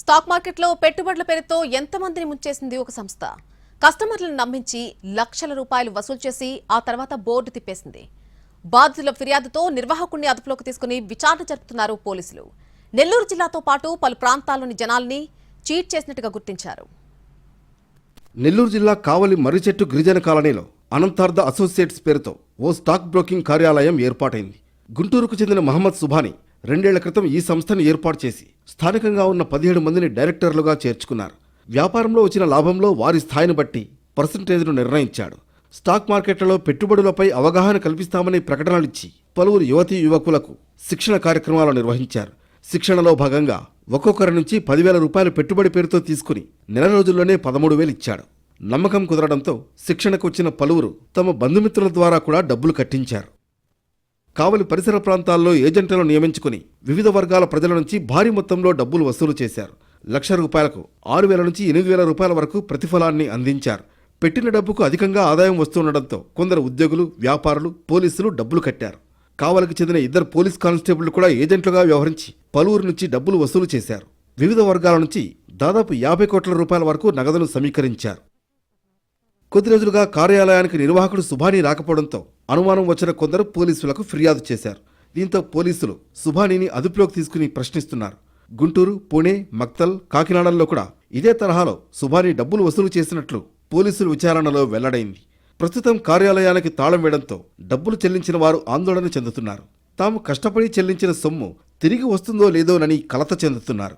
Stock మార్కెట్లో పెట్టుబడుల పేరుతో ఎంతమందిని ముంచేసింది ఒక సంస్థ? కస్టమర్లను నమ్మించి లక్షల రూపాయలు వసూలు చేసి ఆ తర్వాత బోర్డు తిప్పేసింది. బాధితుల ఫిర్యాదుతో నిర్వాహకుడిని అదుపులోకి తీసుకుని విచారణ జరుపుతున్నారు పోలీసులు. నెల్లూరు జిల్లాతో పాటు పలు ప్రాంతాల్లోని జనాల్ని చీట్ చేసినట్టుగా గుర్తించారు. నెల్లూరు జిల్లా కావలి మర్రిచెట్టు గిరిజన కాలనీలో అనంతార్థ అసోసియేట్స్ పేరుతో ఓ స్టాక్ బ్రోకింగ్ కార్యాలయం ఏర్పాటైంది. గుంటూరుకు చెందిన మహమ్మద్ సుభాని రెండేళ్ళ క్రితం ఈ సంస్థను ఏర్పాటు చేసి స్థానికంగా ఉన్న పదిహేడు మందిని డైరెక్టర్లుగా చేర్చుకున్నారు. వ్యాపారంలో వచ్చిన లాభంలో వారి స్థాయిని బట్టి పర్సంటేజ్ను నిర్ణయించాడు. స్టాక్ మార్కెట్లలో పెట్టుబడులపై అవగాహన కల్పిస్తామని ప్రకటనలిచ్చి పలువురు యువతీ యువకులకు శిక్షణ కార్యక్రమాలు నిర్వహించారు. శిక్షణలో భాగంగా ఒక్కొక్కరి నుంచి పదివేల రూపాయల పెట్టుబడి పేరుతో తీసుకుని నెల రోజుల్లోనే పదమూడు వేలు ఇచ్చాడు. నమ్మకం కుదరడంతో శిక్షణకు వచ్చిన పలువురు తమ బంధుమిత్రుల ద్వారా కూడా డబ్బులు కట్టించారు. కావలి పరిసర ప్రాంతాల్లో ఏజెంట్లను నియమించుకుని వివిధ వర్గాల ప్రజల నుంచి భారీ మొత్తంలో డబ్బులు వసూలు చేశారు. లక్ష రూపాయలకు ఆరు వేల నుంచి ఎనిమిది వేల రూపాయల వరకు ప్రతిఫలాన్ని అందించారు. పెట్టిన డబ్బుకు అధికంగా ఆదాయం వస్తుండటంతో కొందరు ఉద్యోగులు వ్యాపారులు పోలీసులు డబ్బులు కట్టారు. కావలికి చెందిన ఇద్దరు పోలీస్ కానిస్టేబుళ్ళు కూడా ఏజెంట్లుగా వ్యవహరించి పలువురు నుంచి డబ్బులు వసూలు చేశారు. వివిధ వర్గాల నుంచి దాదాపు యాభై కోట్ల రూపాయల వరకు నగదును సమీకరించారు. కొద్ది రోజులుగా కార్యాలయానికి నిర్వాహకుడు సుభాని రాకపోవడంతో అనుమానం వచ్చిన కొందరు పోలీసులకు ఫిర్యాదు చేశారు. దీంతో పోలీసులు సుభానీని అదుపులోకి తీసుకుని ప్రశ్నిస్తున్నారు. గుంటూరు పుణే మక్తల్ కాకినాడల్లో కూడా ఇదే తరహాలో సుభాని డబ్బులు వసూలు చేసినట్లు పోలీసుల విచారణలో వెల్లడైంది. ప్రస్తుతం కార్యాలయానికి తాళం వేయడంతో డబ్బులు చెల్లించిన వారు ఆందోళన చెందుతున్నారు. తాము కష్టపడి చెల్లించిన సొమ్ము తిరిగి వస్తుందో లేదోనని కలత చెందుతున్నారు.